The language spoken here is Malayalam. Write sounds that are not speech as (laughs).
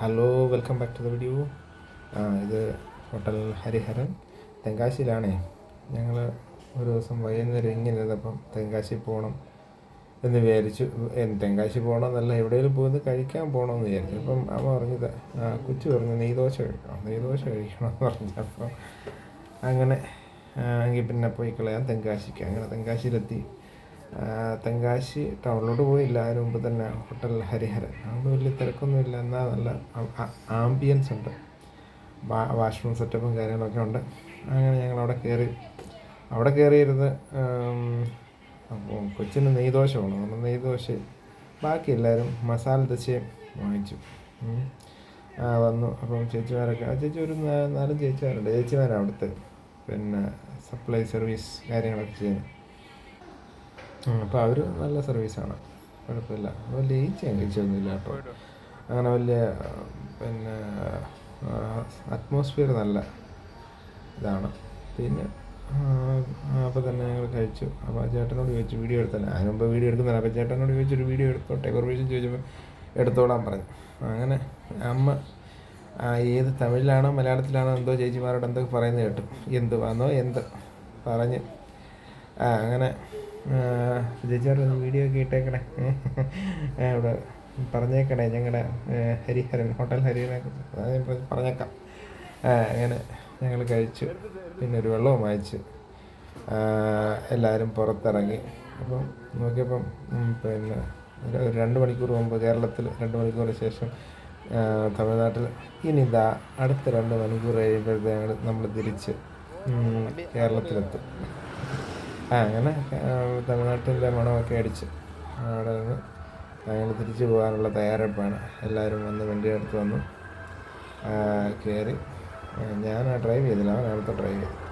Hello welcome back to the video ഇത് ഹോട്ടൽ ഹരിഹരൻ തെങ്കാശിയിലാണേ. ഞങ്ങൾ ഒരു ദിവസം വൈകുന്നേരം ഇങ്ങനെ അപ്പം തെങ്കാശി പോകണം എന്ന് വിചാരിച്ചു. തെങ്കാശി പോകണമെന്നല്ല എവിടെയെങ്കിലും പോയി കഴിക്കാൻ പോകണമെന്ന് വിചാരിച്ചു. അപ്പം അമ്മ പറഞ്ഞത് കൊച്ചു പറഞ്ഞു നെയ്ദോശ കഴിക്കണം? നെയ്ദോശ കഴിക്കണം എന്ന് (laughs) പറഞ്ഞു. അപ്പം അങ്ങനെ എങ്കിൽ പിന്നെ പോയി കളയാം തെങ്കാശിക്ക്. അങ്ങനെ തെങ്കാശിയിലെത്തി. തെങ്കാശി ടൗണിലോട്ട് പോയില്ല. അതിന് മുമ്പ് തന്നെ ഹോട്ടൽ ഹരിഹരൻ. അവിടെ വലിയ തിരക്കൊന്നുമില്ല. എന്നാൽ നല്ല ആംബിയൻസ് ഉണ്ട്. വാഷ്റൂം സെറ്റപ്പും കാര്യങ്ങളൊക്കെ ഉണ്ട്. അങ്ങനെ ഞങ്ങൾ അവിടെ കയറി അവിടെ കയറിയിരുന്ന് അപ്പോൾ കൊച്ചിന് നെയ്ദോശ വേണം നമ്മൾ നെയ്ദോശ ബാക്കി എല്ലാവരും മസാല ദശയും വാങ്ങിച്ചു. വന്നു. അപ്പം ചേച്ചിമാരൊക്കെ ആ ചേച്ചി ഒരു നാലും ചേച്ചിമാരുണ്ട്. ചേച്ചിമാരാണ് അവിടുത്തെ പിന്നെ സപ്ലൈ സർവീസ് കാര്യങ്ങളൊക്കെ ചെയ്യുന്നത് അപ്പോൾ അവർ നല്ല സർവീസാണ് കുഴപ്പമില്ല. അപ്പോൾ ലേറ്റ് ചെയ്യാൻ കഴിച്ചൊന്നുമില്ല കേട്ടോ. അങ്ങനെ വലിയ പിന്നെ അറ്റ്മോസ്ഫിയർ നല്ല ഇതാണ്. പിന്നെ അപ്പോൾ തന്നെ ഞങ്ങൾ കഴിച്ചു. അപ്പോൾ ചേട്ടനോട് ചോദിച്ചു വീഡിയോ എടുത്തല്ല? അതിന് മുമ്പ് വീഡിയോ എടുക്കുന്നില്ല അപ്പോൾ ചേട്ടനോട് ചോദിച്ചൊരു വീഡിയോ എടുത്തോട്ടെ? പെർമിഷൻ ചോദിച്ചപ്പോൾ എടുത്തോളാൻ പറഞ്ഞു. അങ്ങനെ അമ്മ ഏത് തമിഴിലാണോ മലയാളത്തിലാണോ എന്തോ ചേച്ചിമാരോട് എന്തൊക്കെ പറയുന്നത് കേട്ടു. എന്ത് വന്നോ എന്ത് പറഞ്ഞ്. അങ്ങനെ ചേച്ചിമാരുടെ വീഡിയോ ഒക്കെ ഇട്ടേക്കണേ. ഇവിടെ പറഞ്ഞേക്കണേ ഞങ്ങളുടെ ഹരിഹരൻ ഹോട്ടൽ ഹരിഹരനെ പറഞ്ഞേക്കാം. അങ്ങനെ ഞങ്ങൾ കഴിച്ചു. പിന്നെ ഒരു വെള്ളവും വായിച്ച് എല്ലാവരും പുറത്തിറങ്ങി. അപ്പം നോക്കിയപ്പം പിന്നെ ഒരു രണ്ട് മണിക്കൂർ മുമ്പ് കേരളത്തിൽ രണ്ട് മണിക്കൂറിന് ശേഷം തമിഴ്നാട്ടിൽ ഇനി ഇതാ അടുത്ത രണ്ട് മണിക്കൂർ കഴിയുമ്പോഴത്തേക്ക് നമ്മൾ തിരിച്ച് കേരളത്തിലെത്തും. ആ അങ്ങനെ തമിഴ്നാട്ടിന്റെ മണമൊക്കെ അടിച്ച് അവിടെ നിന്ന് അങ്ങനെ തിരിച്ചു പോകാനുള്ള തയ്യാറെടുപ്പാണ്. എല്ലാവരും വന്ന് വണ്ടി എടുത്ത് വന്നു. കയറി. ഞാൻ ഡ്രൈവ് ചെയ്തില്ല. അവനടുത്ത് ഡ്രൈവ് ചെയ്തു.